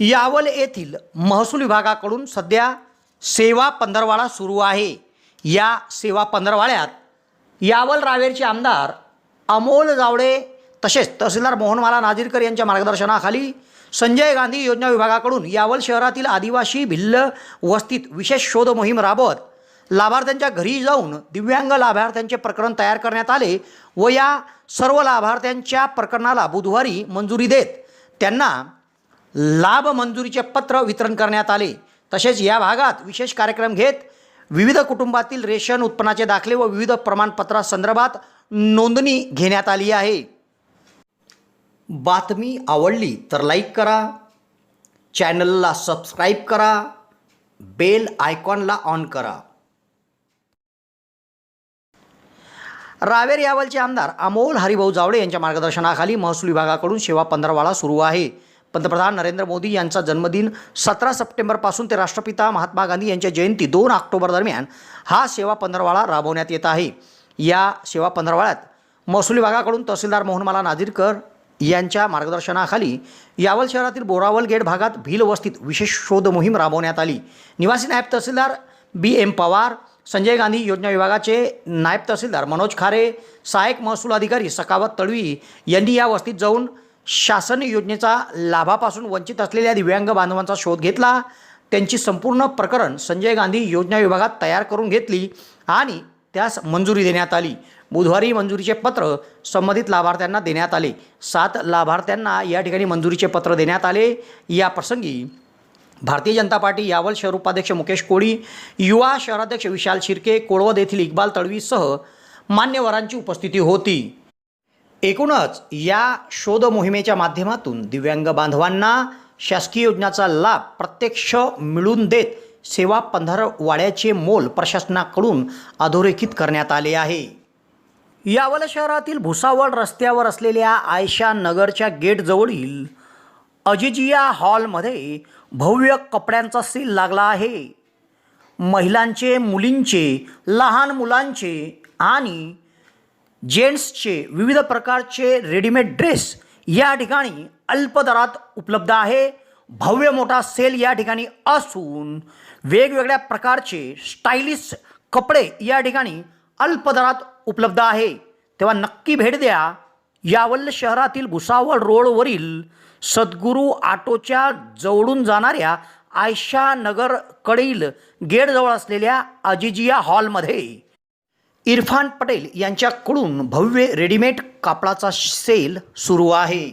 यावल येथील महसूल विभागाकडून सध्या सेवा पंधरवाडा सुरू आहे. या सेवा पंधरवाड्यात यावल रावेरचे आमदार अमोल जावडे तसेच तहसीलदार मोहनमाला नाझीरकर यांच्या मार्गदर्शनाखाली संजय गांधी योजना विभागाकडून यावल शहरातील आदिवासी भिल्ल वस्तीत विशेष शोध मोहीम राबवत लाभार्थ्यांच्या घरी जाऊन दिव्यांग लाभार्थ्यांचे प्रकरण तयार करण्यात आले व या सर्व लाभार्थ्यांच्या प्रकरणाला बुधवारी मंजुरी देत त्यांना लाभ मंजुरीचे पत्र वितरण करण्यात आले. तसेच या भागात विशेष कार्यक्रम घेत विविध कुटुंबातील रेशन उत्पन्नाचे दाखले व विविध प्रमाणपत्रासंदर्भात नोंदणी घेण्यात आली आहे. बातमी आवडली तर लाईक करा. चॅनलला सबस्क्राईब करा. बेल आयकॉनला ऑन करा. रावेर यावलचे आमदार अमोल हरिभाऊ जावडे यांच्या मार्गदर्शनाखाली महसूल विभागाकडून सेवा पंधरवाडा सुरू आहे. पंतप्रधान नरेंद्र मोदी यांचा जन्मदिन सतरा सप्टेंबरपासून ते राष्ट्रपिता महात्मा गांधी यांच्या जयंती दोन ऑक्टोबर दरम्यान हा सेवा पंधरवाळा राबवण्यात येत आहे. या सेवा पंधरवाळ्यात महसूल विभागाकडून तहसीलदार मोहनमाला नादिरकर यांच्या मार्गदर्शनाखाली यावल शहरातील बोरावल गेट भागात भिल वस्तीत विशेष शोध मोहीम राबवण्यात आली. निवासी नायब तहसीलदार बी एम पवार संजय गांधी योजना विभागाचे नायब तहसीलदार मनोज खारे सहाय्यक महसूल अधिकारी सकावत तळवी यांनी या वस्तीत जाऊन शासन योजनेचा लाभापासून वंचित असलेल्या दिव्यांग बांधवांचा शोध घेतला. त्यांची संपूर्ण प्रकरण संजय गांधी योजना विभागात तयार करून घेतली आणि त्यास मंजुरी देण्यात आली. बुधवारी मंजुरीचे पत्र संबंधित लाभार्थ्यांना देण्यात आले. सात लाभार्थ्यांना या ठिकाणी मंजुरीचे पत्र देण्यात आले. या प्रसंगी भारतीय जनता पार्टी यावल शहर उपाध्यक्ष मुकेश कोळी युवा शहराध्यक्ष विशाल शिर्के कोळवद येथील इक्बाल तळवीसह मान्यवरांची उपस्थिती होती. एकूणच या शोध मोहिमेच्या माध्यमातून दिव्यांग बांधवांना शासकीय योजनाचा लाभ प्रत्यक्ष मिळून देत सेवा पंधरवाड्याचे मोल प्रशासनाकडून अधोरेखित करण्यात आले आहे. यावल शहरातील भुसावळ रस्त्यावर असलेल्या आयशा नगरच्या गेटजवळील अजिजिया हॉलमध्ये भव्य कपड्यांचा सील लागला आहे. महिलांचे मुलींचे लहान मुलांचे आणि जेंट्सचे विविध प्रकारचे रेडीमेड ड्रेस या ठिकाणी अल्प दरात उपलब्ध आहे. भव्य मोठा सेल या ठिकाणी असून वेगवेगळ्या प्रकारचे स्टायलिश कपडे या ठिकाणी अल्प दरात उपलब्ध आहे. तेव्हा नक्की भेट द्या यावल्ल शहरातील भुसावळ रोडवरील सद्गुरू आटोच्या जवळून जाणाऱ्या आयशा नगरकडील गेटजवळ असलेल्या अजिजिया हॉलमध्ये. इरफान पटेल यांच्याकडून भव्य रेडीमेड कापडाचा सेल सुरू आहे.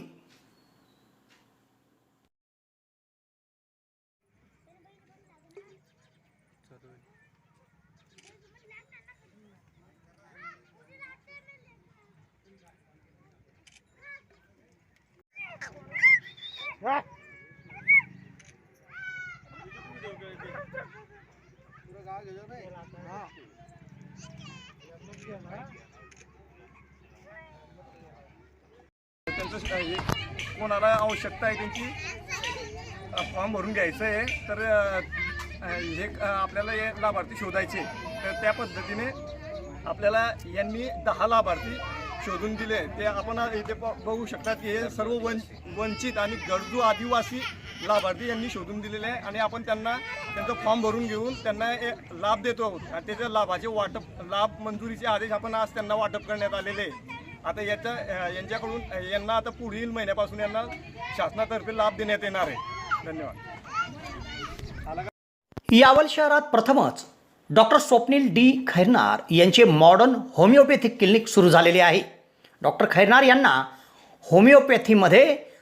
त्यांचं कोणाला आवश्यकता आहे त्यांची फॉर्म भरून घ्यायचं आहे. तर हे आपल्याला हे लाभार्थी शोधायचे तर त्या पद्धतीने आपल्याला यांनी दहा लाभार्थी शोधून दिले. ते आपण इथे बघू शकतात की हे सर्व वंच वंचित आणि गरजू आदिवासी लाभार्थी यांनी शोधून दिलेले आहे आणि आपण त्यांना त्यांचं फॉर्म भरून घेऊन त्यांना लाभ देतो आहोत. आणि त्याच्या लाभाचे वाटप लाभ मंजुरीचे आदेश आपण आज त्यांना वाटप करण्यात आलेले आहे. आता याच्या यांच्याकडून यांना आता पुढील महिन्यापासून यांना शासनातर्फे लाभ देण्यात येणार आहे. धन्यवाद. यावल शहरात प्रथमच डॉक्टर स्वप्नील डी खैरनार यांचे मॉडर्न होमिओपॅथिक क्लिनिक सुरू झालेले आहे. डॉक्टर खैरनार यांना होमिओपॅथीमध्ये